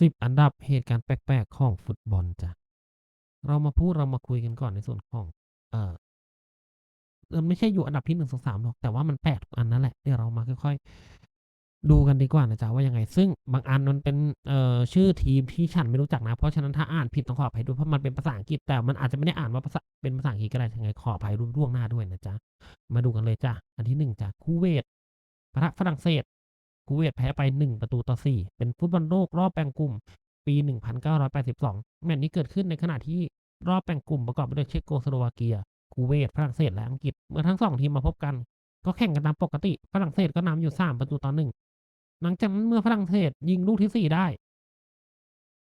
10 อันดับเหตุการณ์แปลกๆของฟุตบอลจ้ะ เรามาพูดเรามาคุยกันก่อนในส่วนของ เอ่อเออไม่ใช่อยู่อันดับที่1 2 3หรอก แต่ว่ามันแปลกทุกอันนั่นแหละ เดี๋ยวเรามาค่อยๆ ดูกันดีกว่านะจ๊ะว่ายังไง ซึ่งบางอันมันเป็นเอ่อชื่อทีมที่ฉันไม่รู้จักนะ เพราะฉะนั้นถ้าอ่านผิดต้องขออภัยด้วย เพราะมันเป็นภาษาอังกฤษ แต่มันอาจจะไม่ได้อ่านว่าภาษาเป็นภาษาอังกฤษก็ได้ยังไงขออภัยล่วงหน้าด้วยนะจ๊ะ มาดูกันเลยจ้ะ อันที่1จ้ะคูเวตปะทะฝรั่งเศส คูเวตแพ้ไป 1 ประตูต่อ 4 เป็นฟุตบอลโลกรอบแบ่งกลุ่ม ปี 1982 แมตช์นี้เกิดขึ้นในขณะที่รอบแบ่งกลุ่มประกอบไปด้วยเช็กโกสโลวาเกีย คูเวต ฝรั่งเศส และอังกฤษ เมื่อทั้ง2ทีมมาพบกัน ก็แข่งกันตามปกติ ฝรั่งเศสก็นำอยู่ 3 ประตูต่อ 1 หลังจากนั้นเมื่อฝรั่งเศสยิงลูกที่ 4 ได้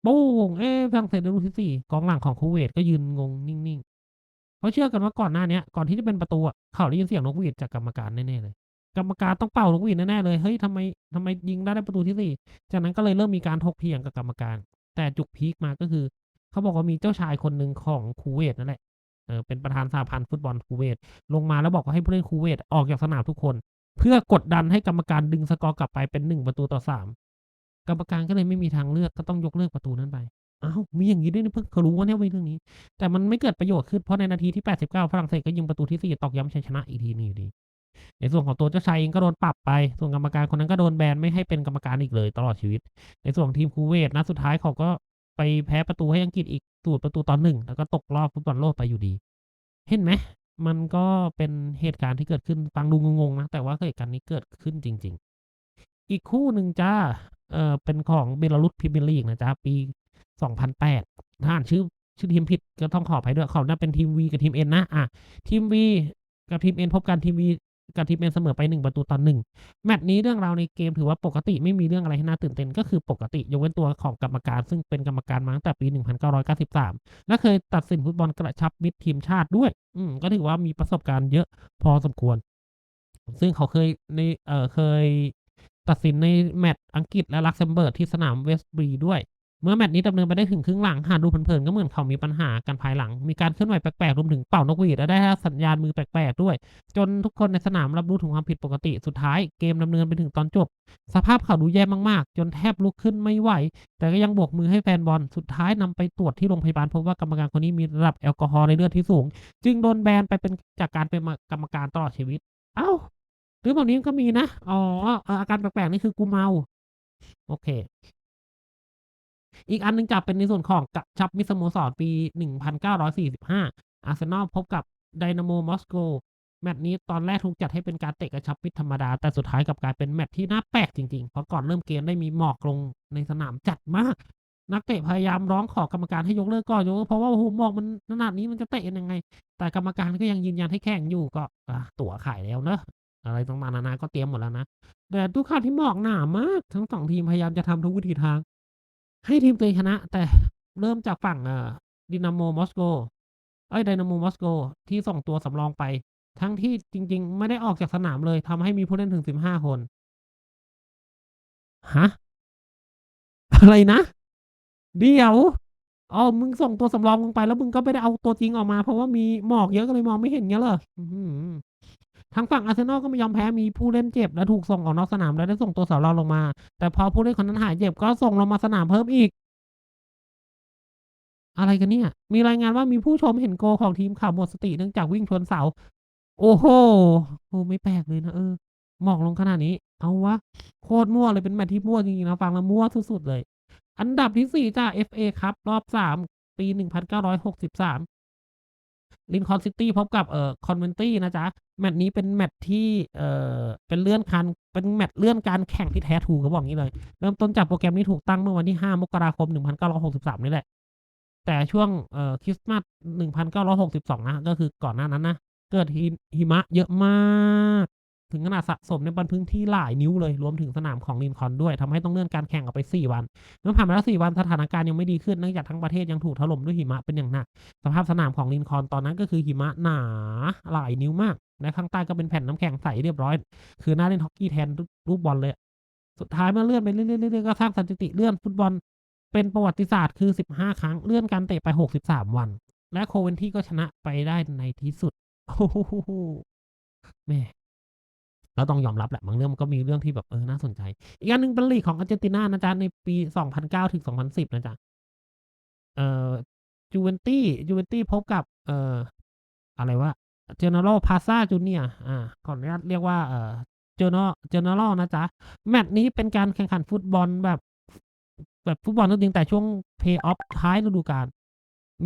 โป้งเอ๊ฝรั่งเศสได้ลูกที่4กองหลังของคูเวตก็ยืนงงนิ่งๆ เพราะเชื่อกันว่าก่อนหน้านี้ก่อนที่จะเป็นประตูเขาได้ยินเสียงนกหวีดจากกรรมการแน่ๆเลย กรรมการต้องเป่านกหวีดแน่ๆเลยเฮ้ยทำไมทำไมยิงได้ได้ประตูที่4จากนั้นก็เลยเริ่มมีการถกเถียงกับกรรมการ แต่จุดพีกมาก็คือ เขาบอกว่ามีเจ้าชายคนหนึ่งของคูเวตนั่นแหละเออเป็นประธานสหพันธ์ฟุตบอลคูเวตลงมาแล้วบอกว่าให้ผู้เล่นคูเวตออกจากสนามทุกคน เพื่อกดดันให้กรรมการดึงสกอร์กลับไปเป็น1ประตูต่อ3กรรมการก็เลยไม่มีทางเลือกก็ต้องยกเลิกประตูนั้นไปอ้าวมีอย่างงี้ด้วยนะเพิ่งเคยรู้ว่าเนี่ยเรื่องนี้ แต่มันไม่เกิดประโยชน์ขึ้นเพราะในนาทีที่ 89 ฝรั่งเศสก็ยิงประตูที่4ตอกย้ำชัยชนะอีกทีนึ่งอยู่ดี ในส่วนของตัวเจ้าชายเองก็โดนปรับไป ส่วนกรรมการคนนั้นก็โดนแบนไม่ให้เป็นกรรมการอีกเลยตลอดชีวิต ในส่วนทีมคูเวตนัดสุดท้ายเขาก็ไปแพ้ประตูให้อังกฤษอีก0ประตูต่อ1แล้วก็ตกรอบฟุตบอลโลกไปอยู่ดี เห็นไหมมันก็เป็นเหตุการณ์ที่เกิดขึ้นฟังดูงงๆนะ แต่ว่าเหตุการณ์นี้เกิดขึ้นจริง ๆ อีกคู่หนึ่งจ้ะเอ่อเป็นของเบลารุสพรีเมียร์ลีกนะจ๊ะปี 2008ถ้าอ่านชื่อชื่อทีมผิดก็ต้องขออภัยด้วยเขาน่าเป็นทีม V กับทีม N นะอ่าทีม V กับทีม N พบกันทีม V กับทีม N เสมอไป 1 ประตูต่อ1แมตช์นี้เรื่องราวในเกมถือว่าปกติไม่มีเรื่องอะไรให้น่าตื่นเต้นก็คือปกติยกเว้นตัวของกรรมการ ซึ่งเป็นกรรมการมาตั้งแต่ปี 1993 และเคยตัดสินฟุตบอลกระชับมิตรทีมชาติด้วย อืมก็ถือว่ามีประสบการณ์เยอะพอสมควร ซึ่งเขาเคยในเอ่อเคยตัดสินในแมตช์อังกฤษและลักเซมเบิร์กที่สนามเวสต์บรีด้วย เมื่อแมตช์นี้ดำเนินไปได้ถึงครึ่งหลังหากดูเผินๆก็เหมือนเขามีปัญหากันภายหลัง มีการเคลื่อนไหวแปลกๆรวมถึงเป่านกหวีดและได้สัญญาณมือแปลกๆด้วย จนทุกคนในสนามรับรู้ถึงความผิดปกติสุดท้ายเกมดำเนินไปถึงตอนจบ สภาพเขาดูแย่มากๆ จนแทบลุกขึ้นไม่ไหว แต่ก็ยังโบกมือให้แฟนบอลสุดท้ายนำไปตรวจที่โรงพยาบาลพบว่ากรรมการคนนี้มีระดับแอลกอฮอล์ในเลือดที่สูง จึงโดนแบนไปเป็นจากการเป็นกรรมการตลอดชีวิต เอ้าวเรื่อแบบนี้ก็มีนะอ๋ออาการแปลกๆนี่คือกูเมาโอเค อีกอันหนึ่งจะเป็นในส่วนของกระชับมิสโมสรปี 1945 อาร์เซนอลพบกับไดนาโมมอสโกแมตช์นี้ตอนแรกถูกจัดให้เป็นการเตะกระชับมิตรธรรมดา แต่สุดท้ายกลับกลายเป็นแมตช์ที่น่าแปลกจริงๆ เพราะก่อนเริ่มเกมได้มีหมอกลงในสนามจัดมาก นักเตะพยายามร้องขอกรรมการให้ยกเลิกก่อนยกเพราะว่าโอ้โฮหมอกมันขนาดนี้มันจะเตะยังไง แต่กรรมการก็ยังยืนยันให้แข่งอยู่ก็ตั๋วขายแล้วเนาะอะไรต่างๆนานาก็เตรียมหมดแล้วนะแต่ด้วยควาที่หมอกหนามาก ทั้ง2ทีมพยายามจะทำทุกวิถีทาง ให้ทีมตัวเองชนะ แต่เริ่มจากฝั่งอ่อ Dynamo Moscow เอ๊ย Dynamo Moscow ที่ส่งตัวสำรองไป ทั้งที่จริง ๆ ไม่ได้ออกจากสนามเลยทำให้มีผู้เล่นถึง15คนฮะอะไรนะ เดี๋ยวอ้าวมึงส่งตัวสำรองลงไปแล้วมึงก็ไม่ได้เอาตัวจริงออกมา เพราะว่ามีหมอกเยอะก็เลยมองไม่เห็นเงี้ยเหรอ? ทางฝั่งอาร์เซนอลก็ไม่ยอมแพ้มีผู้เล่นเจ็บและถูกส่งออกนอกสนามและได้ส่งตัวสำรองลงมา แต่พอผู้เล่นคนนั้นหายเจ็บก็ส่งลงมาสนามเพิ่มอีก อะไรกันเนี่ย มีรายงานว่ามีผู้ชมเห็นโกของทีมข่าวหมดสติเนื่องจากวิ่งชนเสา โอ้โฮเออไม่แปลกเลยนะเออหมอกลงขนาดนี้ เอาวะ โคตรมั่วเลยเป็นแมตช์ที่มั่วจริงๆนะฟังแล้วมั่วสุดๆเลย อันดับที่4จ้ะ FA คัปรอบ 3 ปี 1963 ลินคอนซิตี้พบกับเอ่อคอนเวนตี้นะจ๊ะ แมตช์นี้เป็นแมตช์ที่เอ่อเป็นเลื่อนการเป็นแมตช์เลื่อนการแข่งที่แท้ทรูเขาบอกงี้เลย เริ่มต้นจากโปรแกรมนี้ถูกตั้งเมื่อวันที่ 5 มกราคม 1963 นี่แหละ แต่ช่วงเอ่อคริสต์มาส 1962 นะ ก็คือก่อนหน้านั้นนะ เกิดหิมะเยอะมาก ถึงขนาดสะสมในบนพื้นที่หลายนิ้วเลยรวมถึงสนามของ Lincoln ด้วยทำให้ต้องเลื่อนการแข่งออกไป 4 วันเมื่อผ่านมาแล้ว4วันสถานการณ์ยังไม่ดีขึ้นเนื่องจากทั้งประเทศยังถูกถล่มด้วยหิมะเป็นอย่างหนัก สภาพสนามของ Lincoln ตอนนั้นก็คือหิมะหนาหลายนิ้วมากและข้างใต้ก็เป็นแผ่นน้ำแข็งใสเรียบร้อย คือน่าเล่นฮอกกี้แทนลูกลูกบอลเลย สุดท้ายเมื่อเลื่อนไปเรื่อยๆก็สร้างสถิติเลื่อนฟุตบอลเป็นประวัติศาสตร์คือ 15 ครั้งเลื่อนการเตะไป 63 วัน และ Coventry ก็ชนะไปได้ในที่สุดโอ้โฮแม่ ก็ต้องยอมรับแหละบางเรื่องมันก็มีเรื่องที่แบบเออน่าสนใจ อีกอันหนึ่งเป็นลีกของอาร์เจนตินานะจ๊ะในปี 2009 ถึง 2010 นะจ๊ะเอ่อ Juventus Juventus พบกับเอ่ออะไรวะ General Plaza Junior อาขออนุญาตเรียกว่าเอ่อ General General นะจ๊ะแมตช์นี้เป็นการแข่งขันฟุตบอลแบบแบบฟุตบอลก็จริงแต่ช่วง Play-off ท้ายฤดูกาล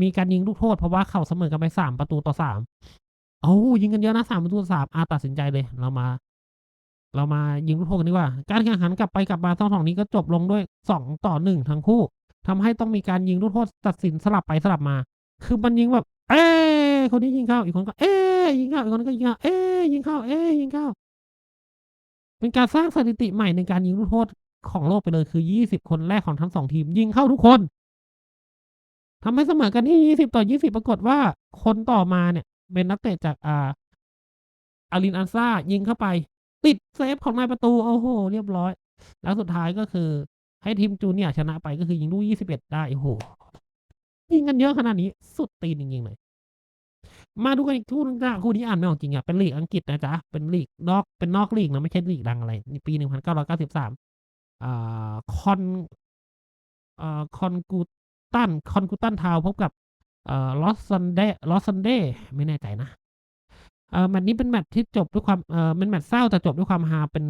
มีการยิงลูกโทษเพราะว่าเขาเสมอกันไป3ประตูต่อ3โอ้ยิงกันเยอะนะ3ประตูต่อ3อาตัดสินใจเลย เรามา เรามายิงลูกโทษกันดีกว่า การแข่งขันกลับไปกลับมาทั้ง2นี้ก็จบลงด้วย 2 ต่อ 1 ทั้งคู่ทำให้ต้องมีการยิงลูกโทษตัดสินสลับไปสลับมา คือมันยิงแบบ เอ๊คนนี้ยิงเข้า อีกคนก็ เอ๊ยิงเข้า อีกคนก็ยิงเข้า เอ๊ยิงเข้า เอ๊ยิงเข้า เป็นการสร้างสถิติใหม่ในการยิงลูกโทษของโลกไปเลยคือ 20 คนแรกของทั้ง2ทีม ยิงเข้าทุกคนทำให้เสมอกันที่ 20 ต่อ 20 ปรากฏว่าคนต่อมาเนี่ย เป็นนักเตะจากอ่า Alin Ansa ยิงเข้าไป ติดเซฟของนายประตู โอ้โฮเรียบร้อย แล้วสุดท้ายก็คือ ให้ทีม Junior ชนะไปก็คือยิงลูก21 ได้ โอ้โฮยิงกันเยอะขนาดนี้ สุดตีนจริงๆเลย มาดูกันอีกคู่นึงจ้ะคู่นี้อ่านไม่ออกจริงอะ เป็นลีกอังกฤษนะจ๊ะ เป็นลีกนอก เป็นนอกลีกนะ ไม่ใช่ลีกดังอะไรในปี 1993อ่าคอนอ่อ Congutan Congutan Town พบกับเอ่อ Lost Sunday Lost Sunday ไม่แน่ใจนะ เออแมตช์นี้เป็นแมตช์ที่จบด้วยความเออเป็นแมตช์เศร้าแต่จบด้วยความฮาเป็น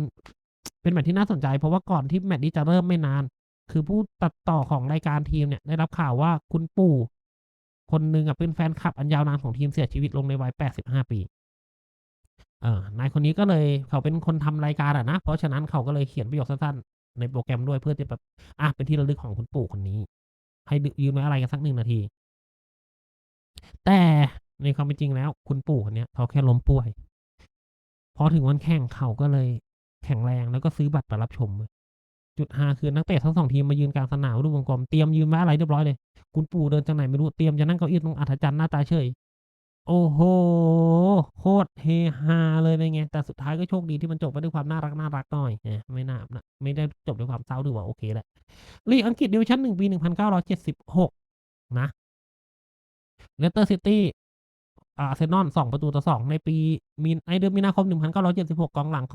เป็นแมตช์ที่น่าสนใจ เพราะว่าก่อนที่แมตช์นี้จะเริ่มไม่นาน คือผู้ตัดต่อของรายการทีมเนี่ยได้รับข่าวว่าคุณปู่ คนหนึ่งอะเป็นแฟนคลับอันยาวนานของทีมเสียชีวิตลงในวัย 85 ปีเอ่อนายคนนี้ก็เลยเขาเป็นคนทำรายการอะนะ เพราะฉะนั้นเขาก็เลยเขียนประโยคสั้นๆในโปรแกรมด้วยเพื่อที่แบบอาเป็นที่ระลึกของคุณปู่คนนี้ ให้ยืนไว้อาลัยกันสัก1นาที แต่ ในความเป็นจริงแล้ว คุณปู่คนนี้เขาแค่ล้มป่วย พอถึงวันแข่งเขาก็เลยแข็งแรงแล้วก็ซื้อบัตรไปรับชม จุดฮาคือนักเตะทั้ง2ทีมมายืนกลางสนามรูปวงกลมเตรียมยืนไว้อาลัยเรียบร้อยเลย คุณปู่เดินจากไหนไม่รู้เตรียมจะนั่งเก้าอี้ตรงอัศจรรย์หน้าตาเฉย โอ้โฮโคตรเฮฮาเลยเป็นไง แต่สุดท้ายก็โชคดีที่มันจบไปด้วยความน่ารักๆหน่อยไม่น่านไม่ได้จบด้วยความเศร้าถือว่าโอเคแหละลีกอังกฤษดิวิชั่น1ปี1976นะ Leicester City อ่า อาร์เซนอล2ประตูต่อสองในปีมีในเดือนมีนาคม 1976 กองหลัง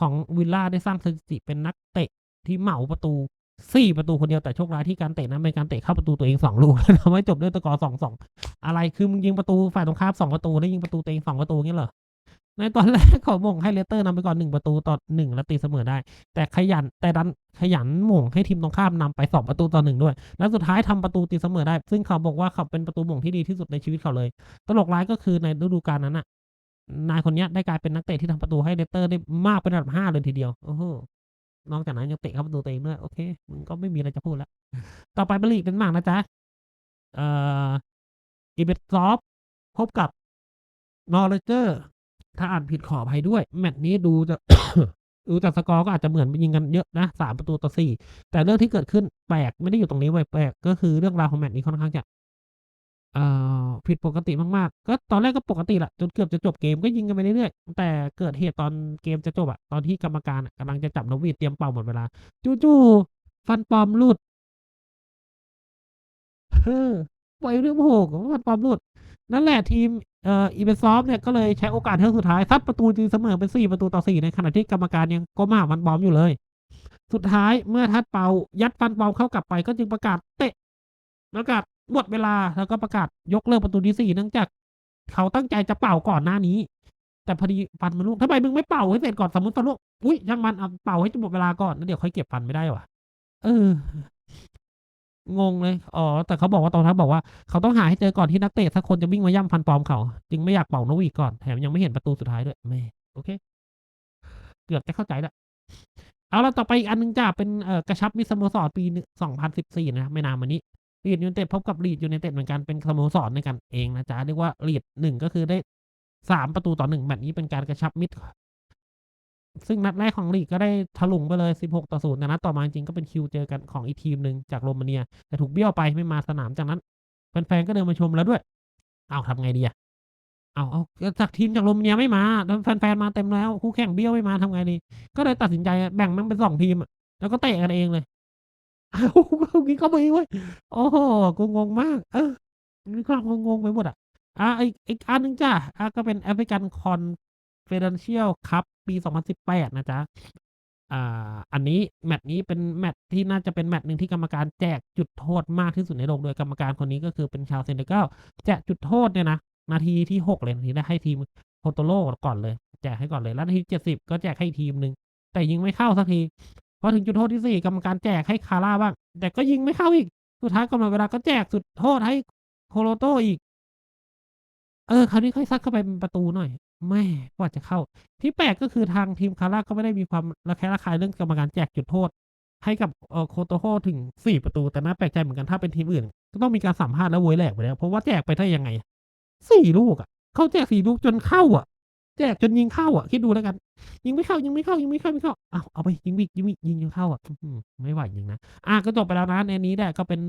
ของวิลล่าได้สร้างสถิติเป็นนักเตะที่เหมาประตูสี่ประตูคนเดียวแต่โชคร้ายที่การเตะนั้นเป็นการเตะเข้าประตูตัวเองสองลูกทำให้จบด้วยสกอร์2-2อะไรคือมึงยิงประตูฝ่ายตรงข้ามสองประตูแล้วยิงประตูตัวเองสองประตูงี้เหรอ? ในตอนแรกเขาหม่งให้ Leicester นำไปก่อน1ประตูต่อ1แล้วตีเสมอได้ แต่ขยันแต่ดันขยันหม่งให้ทีมตรงข้ามนำไป2ประตูต่อ1ด้วย แล้วสุดท้ายทำประตูตีเสมอได้ ซึ่งเขาบอกว่าเขาเป็นประตูหม่งที่ดีที่สุดในชีวิตเขาเลย ตลกร้ายก็คือในฤดูกาลนั้นน่ะนายคนนี้ได้กลายเป็นนักเตะที่ทำประตูให้ Leicester ได้มากเป็นอันดับ5เลยทีเดียวโอ้โฮนอกจากนั้นยังเตะเข้าประตูตัวเองด้วยโอเคมึงก็ไม่มีอะไรจะพูดแล้วต่อไปเป็นลีกเดนมาร์กนะจ๊ะเอ่อ Ibrox พบกับ Norwich ถ้าอ่านผิดขออภัยด้วย แมตช์นี้ดูจะดูจากสกอร์ก็อาจจะเหมือนยิงกันเยอะนะ3ประตูต่อ4แต่เรื่องที่เกิดขึ้นแปลกไม่ได้อยู่ตรงนี้เว้ยแปลกก็คือเรื่องราวของแมตช์นี้ค่อนข้างจะเอ่อผิดปกติมากๆ ก็ตอนแรกก็ปกติแหละจนเกือบจะจบเกมก็ยิงกันไปเรื่อยๆ แต่เกิดเหตุตอนเกมจะจบอะตอนที่กรรมการกำลังจะจับนกหวีดเตรียมเป่าหมดเวลา จู่ๆฟันปลอมหลุดเออปล่อยเรื่องโหของฟันปลอมหลุดนั่นแหละทีม เอ่อ Ibrox เนี่ยก็เลยใช้โอกาสเฮือกสุดท้ายซัดประตูตีเสมอเป็น 4 ประตูต่อ 4 ในขณะที่กรรมการยังก้มหาฟันปลอมอยู่เลย สุดท้ายเมื่อทัดเป่ายัดฟันเปลอมเข้ากลับไปก็จึงประกาศเตะประกาศหมดเวลาแล้วก็ประกาศยกเลิกประตูที่4เนื่องจาก เขาตั้งใจจะเป่าก่อนหน้านี้ แต่พอดีฟันมันร่วงทำไมมึงไม่เป่าให้เสร็จก่อนสมมติฟันร่วงอุ๊ยช่างมันเอาเป่าให้จนหมดเวลาก่อนแล้วเดี๋ยวค่อยเก็บฟันไม่ได้เหรอ?เออ งงเลย อ๋อ แต่เขาบอกว่าตอนนั้นบอกว่าเขาต้องหาให้เจอก่อนที่นักเตะสักคนจะวิ่งมาย่ำฟันปลอมเขา จึงไม่อยากเป่านกหวีดก่อน แถมยังไม่เห็นประตูสุดท้ายด้วยแหมโอเค เกือบจะเข้าใจล้วเอาละต่อไปอีกอันหนึ่งจ้ะเป็นเอ่อกระชับมิตรสโมสรปีน2014 นะครับไม่นานมานี้ Leeds United พบกับ Leeds United เหมือนกันเป็นสโมสรด้วยกันเองนะจ๊ะเรียกว่า Leeds 1ก็คือได้3ประตูต่อ1แมตช์นี้เป็นการกระชับมิตร ซึ่งนัดแรกของลีกก็ได้ถลุงไปเลย 16 ต่อ0แต่นัดต่อมาจริงๆก็เป็นคิวเจอกันของอีกทีมหนึ่งจากโรมาเนีย แต่ถูกเบี้ยวไปไม่มาสนามจากนั้นแฟนๆก็เดินมาชมแล้วด้วย เอาวทำไงดีอะเ?อาวๆก็จากทีมจากโรมาเนียไม่มาแล้วแฟนๆมาเต็มแล้วคู่แข่งเบี้ยวไม่มาทำไงดี?ก็เลยตัดสินใจแบ่งม่งเป็น2ทีมแล้วก็เตะกันเองเลยอ้าวงี้ก็มีเว้ยโอ้โฮกูงงมาก เออมีความงงไปหมดอะอ่าอีกอีกอันหนึ่งจ้ะอาก็เป็น African Con Financial Cup ปี 2018 นะจ๊ะอ่าอันนี้แมตช์นี้เป็นแมตช์ที่น่าจะเป็นแมตช์หนึ่งที่กรรมการแจกจุดโทษมากที่สุดในโลกโดยกรรมการคนนี้ก็คือเป็นชาวเซนเนกัลแจกจุดโทษเนี่ยนะนาทีที่ 6 เลยนาทีแรกให้ทีม Porto ก่อนเลย แจกให้ก่อนเลยแล้วนาที 70 ก็แจกให้ทีมหนึ่งแต่ยิงไม่เข้าสักทีพอถึงจุดโทษที่ 4 กรรมการแจกให้ Kara บ้าง แต่ก็ยิงไม่เข้าอีก สุดท้ายก่อนหมดเวลาก็แจกจุดโทษให้ Porto อีก เออ คราวนี้ค่อยซัดเข้าไปเป็นประตูหน่อย แม่กว่าจะเข้า ที่แปลกก็คือทางทีม Kara ก็ไม่ได้มีความระแคะระคายเรื่องกรรมการแจกจุดโทษ ให้กับเอ่อ Porto ถึง4ประตู แต่น่าแปลกใจเหมือนกันถ้าเป็นทีมอื่น ก็ต้องมีการสัมภาษณ์แล้วโวยแหลกไปแล้ว เพราะว่าแจกไปได้ยังไง4ลูกอะเขาแจก4ลูกจนเข้าอะแจกจนยิงเข้าอะคิดดูแล้วกัน ยิงไม่เข้ายิงไม่เข้ายิงไม่เข้าไม่เข้าอ้าวเอาไปยิงอีกยิงอีกยิงจนเข้าอะไม่ไหวจริงนะอาก็จบไปแล้วนะในนี้แหละก็เป็น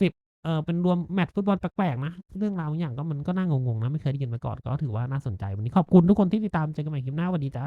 10 เออเป็นรวมแมตช์ฟุตบอลแปลกๆนะเรื่องราวบางอย่างก็มันก็น่างงๆนะไม่เคยได้ยินมาก่อนก็ถือว่าน่าสนใจวันนี้ขอบคุณทุกคนที่ติดตามเจอกันใหม่คลิปหน้าสวัสดีจ้า